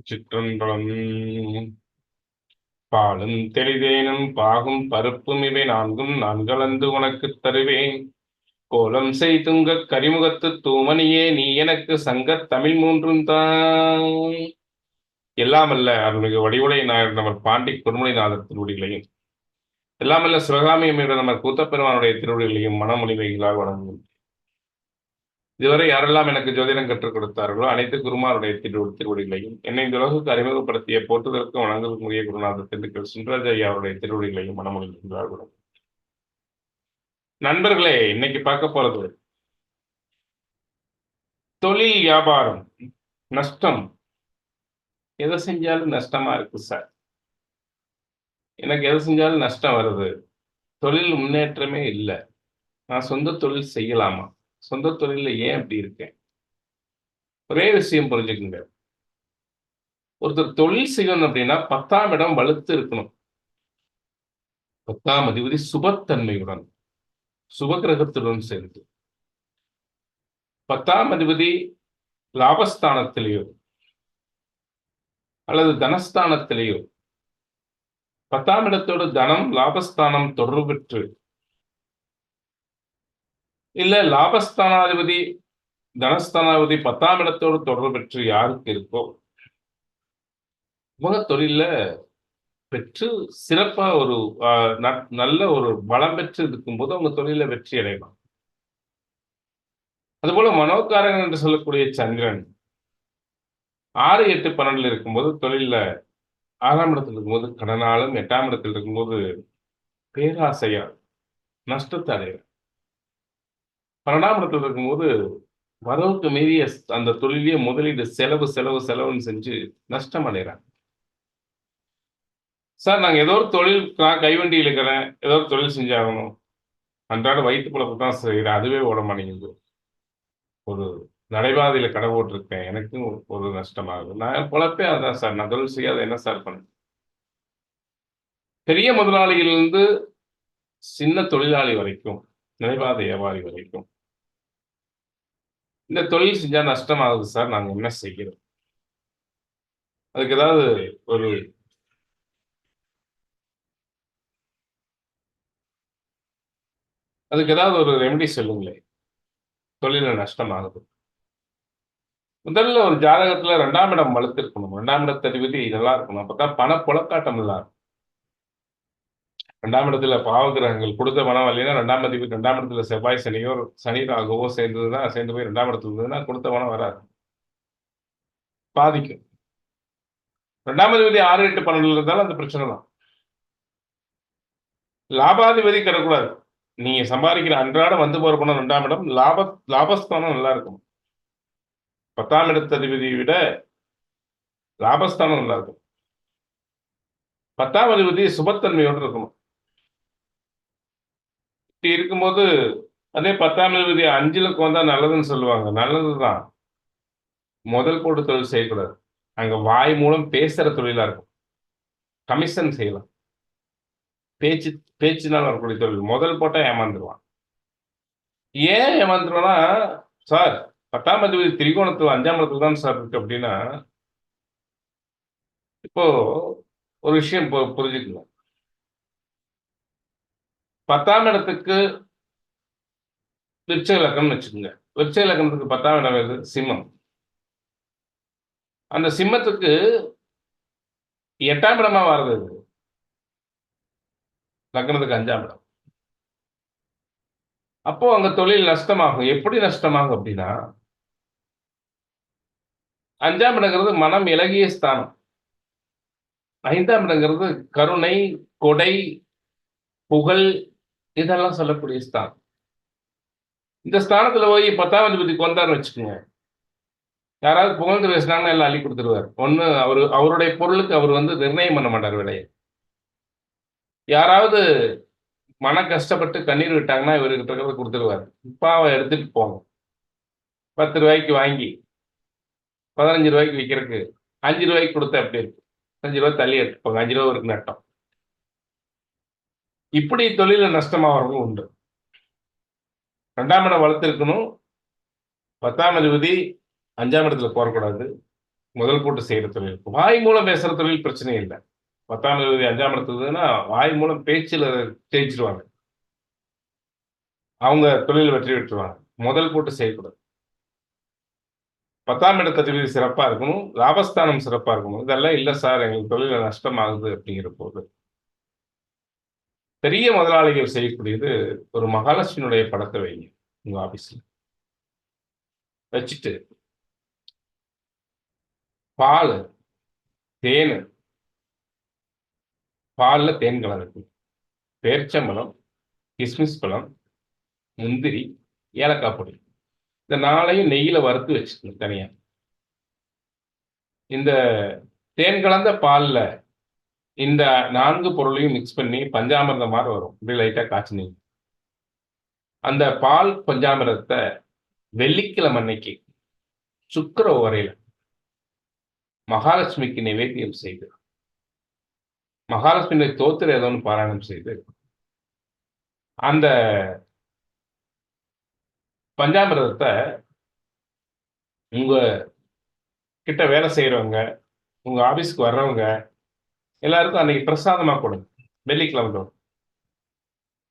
சிற்றம்பலம் பாலும் தெளிதேனும் பாகும் பருப்பும் இவை நான்கும். நான் கலந்து உனக்குத் தருவேன். கோலம் செய்துங்க கரிமுகத்து தூமணியே நீ எனக்கு சங்கத் தமிழ் மூன்றும் தான் எல்லாமல்ல அருள்மிகு வடிவுடை நாயர் நம்ம பாண்டி குருமணிநாதர் திருவடிகளையும் எல்லாமல்ல சிவகாமி அம்மையுடன் நமர் கூத்தப்பெருமானுடைய திருவடிகளையும் மனமொழிவைகளாக வழங்கும் இதுவரை யாரெல்லாம் எனக்கு ஜோதிடம் கற்றுக் கொடுத்தார்களோ அனைத்து குருமாருடைய திரு திருவடிகளையும் என்னை இந்த உலகுக்கு அறிமுகப்படுத்திய போற்றுதற்கு வணங்குவதற்கு உரிய குருநாத திண்டுக்கல் சுந்தரஜ் ஐயா அவருடைய திருவடிகளையும் மனமொழிகிறார்கள் நண்பர்களே இன்னைக்கு பார்க்க போறது தொழில் வியாபாரம் நஷ்டம். எதை செஞ்சாலும் நஷ்டமா இருக்கு சார் எனக்கு எதை செஞ்சாலும் நஷ்டம் வருது. தொழில் முன்னேற்றமே இல்லை. நான் சொந்த தொழில் செய்யலாமா? சொந்த தொழில ஏன் அப்படி இருக்கேன்? ஒரே விஷயம் புரிஞ்சுக்குங்க. ஒருத்தர் தொழில் செய்யணும் அப்படின்னா பத்தாம் இடம் வலுத்து இருக்கணும். பத்தாம் அதிபதி சுபத்தன்மையுடன் சுபகிரகத்துடன் சேர்ந்து. பத்தாம் அதிபதி லாபஸ்தானத்திலேயோ அல்லது தனஸ்தானத்திலேயோ பத்தாம் இடத்தோடு தனம் லாபஸ்தானம் தொடர்பு பெற்று இல்ல லாபஸ்தானாதிபதி தனஸ்தானாதிபதி பத்தாம் இடத்தோடு தொடர்பு பெற்று யாருக்கு இருக்கோ? முக தொழில பெற்று சிறப்பா ஒரு நல்ல ஒரு பலம் பெற்று இருக்கும்போது அவங்க தொழில வெற்றி அடையலாம் அதுபோல மனோகாரகன் என்று சொல்லக்கூடிய சந்திரன் ஆறு எட்டு பன்னெண்டுல இருக்கும்போது தொழில ஆறாம் இடத்துல இருக்கும்போது கடனாலும் எட்டாம் இடத்துல இருக்கும்போது பேராசையால் நஷ்டத்தை அடையிற பன்னெண்டாம் இடத்துல இருக்கும்போது வரவுக்கு மீறிய அந்த தொழிலே முதலீடு செலவு செலவு செலவுன்னு செஞ்சு நஷ்டம் அடைகிறாங்க. சார் நாங்கள் ஏதோ ஒரு தொழில் நான் கைவண்டி இழுக்கிறேன். ஏதோ ஒரு தொழில் செஞ்சாகணும். அன்றாட வயிற்று பிழப்பு தான் செய்கிறேன் அதுவே ஓட மாட்டேங்குது. ஒரு நடைபாதையில் கடை போட்டிருக்கேன். எனக்கும் ஒரு நஷ்டமாகுது நான் பொழப்பே அதுதான் சார். நான் தொழில் செய்யாத. என்ன சார் பண்ண? பெரிய முதலாளியிலிருந்து சின்ன தொழிலாளி வரைக்கும் நடைபாதை வியாபாரி வரைக்கும் இந்த தொழில் செஞ்சா நஷ்டமாகுது சார். நாங்க என்ன செய்கிறோம் அதுக்கு ஏதாவது ஒரு அதுக்கு ஏதாவது ஒரு ரெமெடி சொல்லுங்களேன் தொழில நஷ்டமாகுது. முதல்ல ஒரு ஜாதகத்துல ரெண்டாம் இடம் வளர்த்துருக்கணும் ரெண்டாம் இடத்த அதிபதி நல்லா இருக்கணும். அப்பதான் பண புழக்காட்டம் இருக்கும். ரெண்டாம் இடத்துல பாவகிரகங்கள் கொடுத்த பணம் இல்லைன்னா ரெண்டாம் அதிபதி ரெண்டாம் இடத்துல செவ்வாய் சனியோ சனி ராகவோ சேர்ந்ததுன்னா சேர்ந்து போய் ரெண்டாம் இடத்துல இருந்ததுன்னா கொடுத்த பணம் வராது. பாதிக்கும். ரெண்டாம் அதிபதி ஆறு எட்டு பன்னெண்டுல இருந்தாலும் அந்த பிரச்சனை தான். லாபாதிபதி கிடக்கூடாது. நீங்க சம்பாதிக்கிற அன்றாடம் வந்து போற பணம் ரெண்டாம் இடம் லாப லாபஸ்தானம் நல்லா இருக்கும். பத்தாம் இடத்த அதிபதியை விட லாபஸ்தானம் நல்லா இருக்கும். பத்தாம் அதிபதி சுபத்தன்மையோடு இருக்கணும். இப்படி இருக்கும்போது அதே பத்தாம் அதிபதி அஞ்சுலுக்கு வந்தா நல்லதுன்னு சொல்லுவாங்க. நல்லதுதான். முதல் போட்டு தொழில் செய்யக்கூடாது. அங்க வாய் மூலம் பேசுற தொழிலா இருக்கும். கமிஷன் செய்யலாம். பேச்சு பேச்சுனால வரக்கூடிய தொழில். முதல் போட்டா ஏமாந்துருவான். ஏன் ஏமாந்துருவானா சார் பத்தாம் அதிபதி திரிகோணத்துல அஞ்சாம் இடத்துல தான் சார் இருக்கு அப்படின்னா இப்போ ஒரு விஷயம் புரிஞ்சுக்கலாம் பத்தாம் இடத்துக்கு விருட்ச இலக்கணம்னு வச்சுக்கோங்க. விருட்ச இலக்கணத்துக்கு பத்தாம் இடம் எது சிம்மம். அந்த சிம்மத்துக்கு எட்டாம் இடமா வர்றது லக்னத்துக்கு அஞ்சாம் இடம். அப்போ அங்க தொழில் நஷ்டமாகும். எப்படி நஷ்டமாகும் அப்படின்னா அஞ்சாம் இடங்கிறது மனம் இலகிய ஸ்தானம். ஐந்தாம் இடங்கிறது கருணை கொடை புகழ் இதெல்லாம் சொல்லக்கூடிய ஸ்தானம். இந்த ஸ்தானத்துல போய் பத்தாம் அதிபதிக்கு வந்தாருன்னு வச்சுக்கோங்க. யாராவது புகழ்ந்து பேசினாங்கன்னா எல்லாம் அள்ளி கொடுத்துருவார். ஒண்ணு அவரு அவருடைய பொருளுக்கு அவர் வந்து நிர்ணயம் பண்ண மாட்டார் விலையை. யாராவது மன கஷ்டப்பட்டு கண்ணீர் விட்டாங்கன்னா இவர்கிட்ட இருக்கிறத கொடுத்துருவார். பாவை எடுத்துட்டு போங்க பத்து ரூபாய்க்கு வாங்கி பதினஞ்சு ரூபாய்க்கு விற்கிறதுக்கு அஞ்சு ரூபாய்க்கு கொடுத்தா அப்படி இருக்கு? அஞ்சு ரூபாய் தள்ளி எடுத்துப்பாங்க அஞ்சு ரூபா இருக்கு நட்டம். இப்படி தொழில நஷ்டமாகறவங்க உண்டு. ரெண்டாம் இடம் வளர்த்துருக்கணும். பத்தாம் அதிபதி அஞ்சாம் இடத்துல போறக்கூடாது. முதல் போட்டு செய்யற தொழில். வாய் மூலம் பேசுற தொழில் பிரச்சனை இல்லை. பத்தாம் அதிபதி அஞ்சாம் இடத்துலன்னா வாய் மூலம் பேச்சில் ஜெயிச்சிருவாங்க. அவங்க தொழில் வெற்றி பெற்றுவாங்க முதல் போட்டு செய்யக்கூடாது. பத்தாம் இடத்ததிபதி சிறப்பா இருக்கணும். லாபஸ்தானம் சிறப்பா இருக்கணும். இதெல்லாம் இல்ல சார் எங்களுக்கு தொழில நஷ்டமாகுது அப்படிங்கிற போது. பெரிய முதலாளிகள் செய்யக்கூடியது ஒரு மகாலட்சுமியுடைய படத்தை வைங்க உங்க ஆபீஸ்ல வச்சுட்டு பால் தேன் பாலில் தேன் கலந்து பேர்ச்சம்பழம் கிஸ்மிஸ் பழம் முந்திரி ஏலக்காய் பொடி. இந்த நாளையும் நெய்யில் வறுத்து வச்சுக்கணும் தனியாக இந்த தேன் கலந்த பாலில் இந்த நான்கு பொருளையும் மிக்ஸ் பண்ணி பஞ்சாமிரதம் மாதிரி வரும். இப்படி லைட்டாக காய்ச்சினீங்க. அந்த பால் பஞ்சாமிரதத்தை வெள்ளிக்கிழமை அன்னைக்கு சுக்கர உரையில மகாலட்சுமிக்கு நிவேத்தியம் செய்து மகாலட்சுமி தோத்திர ஏதோ பாராயணம் செய்து அந்த பஞ்சாமிரதத்தை உங்க கிட்ட வேலை செய்யறவங்க உங்க ஆபீஸ்க்கு வர்றவங்க எல்லாருக்கும் அன்னைக்கு பிரசாதமா கொடுங்க வெள்ளிக்கிழமை தோறும்.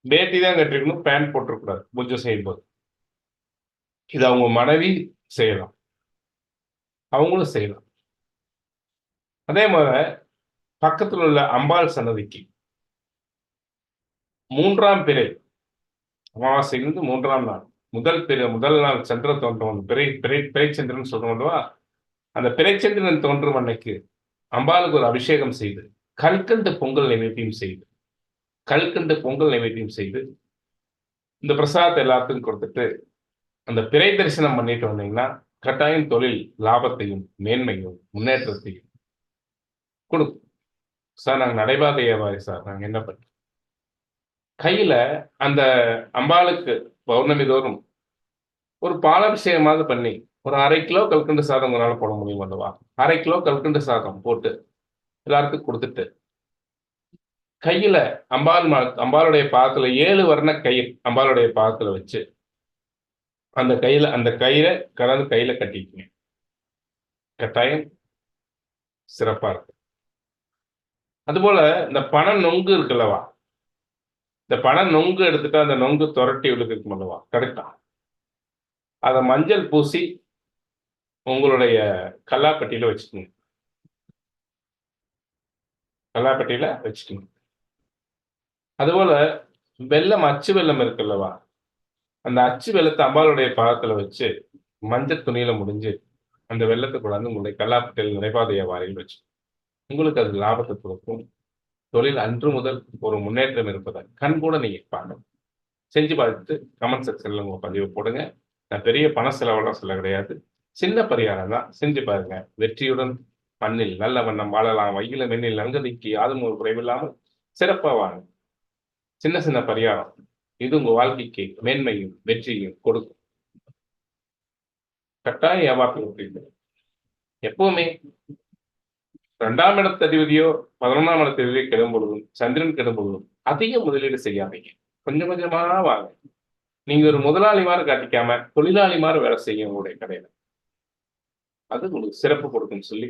வேட்டி தான் கட்டிருக்கணும் பேண்ட் போட்டிருக்கூடாது பூஜை செய்யும்போது. இது அவங்க மனைவி செய்யலாம். அவங்களும் செய்யலாம். அதே மாதிரி பக்கத்தில் உள்ள அம்பாள் சன்னதிக்கு மூன்றாம் பிறை அமாவாசையிலிருந்து மூன்றாம் நாள் முதல் பிறை முதல் நாள் சந்திர தோன்றும். பிறை பிறை பிறைச்சந்திரன் சொல்றோம் அந்த பிறைச்சந்திரன் தோன்றும் அன்னைக்கு அம்பாளுக்கு ஒரு அபிஷேகம் செய்து கல்கண்டு பொங்கல் நைவேத்தியம் செய்து கல்கண்டு பொங்கல் நைவேத்தியம் செய்து இந்த பிரசாதத்தை எல்லாத்துக்கும் கொடுத்துட்டு அந்த பிறை தரிசனம் பண்ணிட்டு வந்தீங்கன்னா கட்டாயம் தொழில் லாபத்தையும் மேன்மையும் முன்னேற்றத்தையும் கொடுக்கும். சார் நாங்கள் நடைபாதை வியாபாரி சார். நாங்கள் என்ன பண்ணுறோம் கையில் அந்த அம்பாளுக்கு பௌர்ணமி தோறும் ஒரு பாலாபிஷேகமாவது பண்ணி ஒரு அரை கிலோ கல்கண்டு சாதம் உங்களால் போட முடியும் அல்லவா அரை கிலோ கல்கண்டு சாதம் போட்டு எல்லாருக்கும் கொடுத்துட்டு. கையில அம்பாள் அம்பாளுடைய பாதத்துல ஏழு வர்ண கயிறு அம்பாளுடைய பாதத்துல வச்சு அந்த கையில அந்த கயிறை கலந்து கையில கட்டிக்கங்க. கட்டாயம் சிறப்பா இருக்கு. அதுபோல இந்த பண நொங்கு இருக்குல்லவா? இந்த பண நொங்கு எடுத்துட்டு அந்த நொங்கு துரட்டி விழுக்கு மல்லவா கரெக்டா. அதை மஞ்சள் பூசி உங்களுடைய கல்லாப்பட்டியில வச்சுக்கோங்க. கல்லாப்பட்டியில வச்சுக்கணும். அதுபோல வெள்ளம் அச்சு வெள்ளம் இருக்குல்லவா அந்த அச்சு வெள்ளத்தை அம்பாளுடைய பாதத்துல வச்சு மஞ்சள் துணியில முடிஞ்சு அந்த வெள்ளத்தை கொண்டாந்து உங்களுடைய கல்லாப்பட்டியில் நடைபாதைய வாரியில் வச்சு உங்களுக்கு அது லாபத்தை கொடுக்கும். தொழில் அன்று முதல் ஒரு முன்னேற்றம் இருப்பதை கண் கூட நீங்க பாருங்க செஞ்சு பார்த்துட்டு கமெண்ட் செக்ஷன்ல உங்க பதிவு போடுங்க. நான் பெரிய பண செலவெல்லாம் சொல்ல கிடையாது. சின்ன பரிகாரம் தான். செஞ்சு பாருங்க. வெற்றியுடன் மண்ணில் நல்ல வண்ணம் வாழலாம். வையில மென்னில் நன்கதிக்கு யாதும் ஒரு குறைவில்லாமல் சிறப்பா வாழும் சின்ன சின்ன பரிகாரம். இது உங்க வாழ்க்கைக்கு மேன்மையும் வெற்றியும் கொடுக்கும். கட்டாய அப்படின்னு எப்பவுமே ரெண்டாம் இடத்து அதிபதியோ பதினொன்றாம் இடத்து அதிபதியோ கெடும் பொழுதும் சந்திரன் கெடும் பொழுதும் அதிக முதலீடு செய்யாதீங்க. கொஞ்சம் கொஞ்சமா வாங்க. நீங்க ஒரு முதலாளி மாதிரி காட்டிக்காம தொழிலாளி மாதிரி வேலை செய்யும் உங்களுடைய கடையில. அது உங்களுக்கு சிறப்பு கொடுக்கும் சொல்லி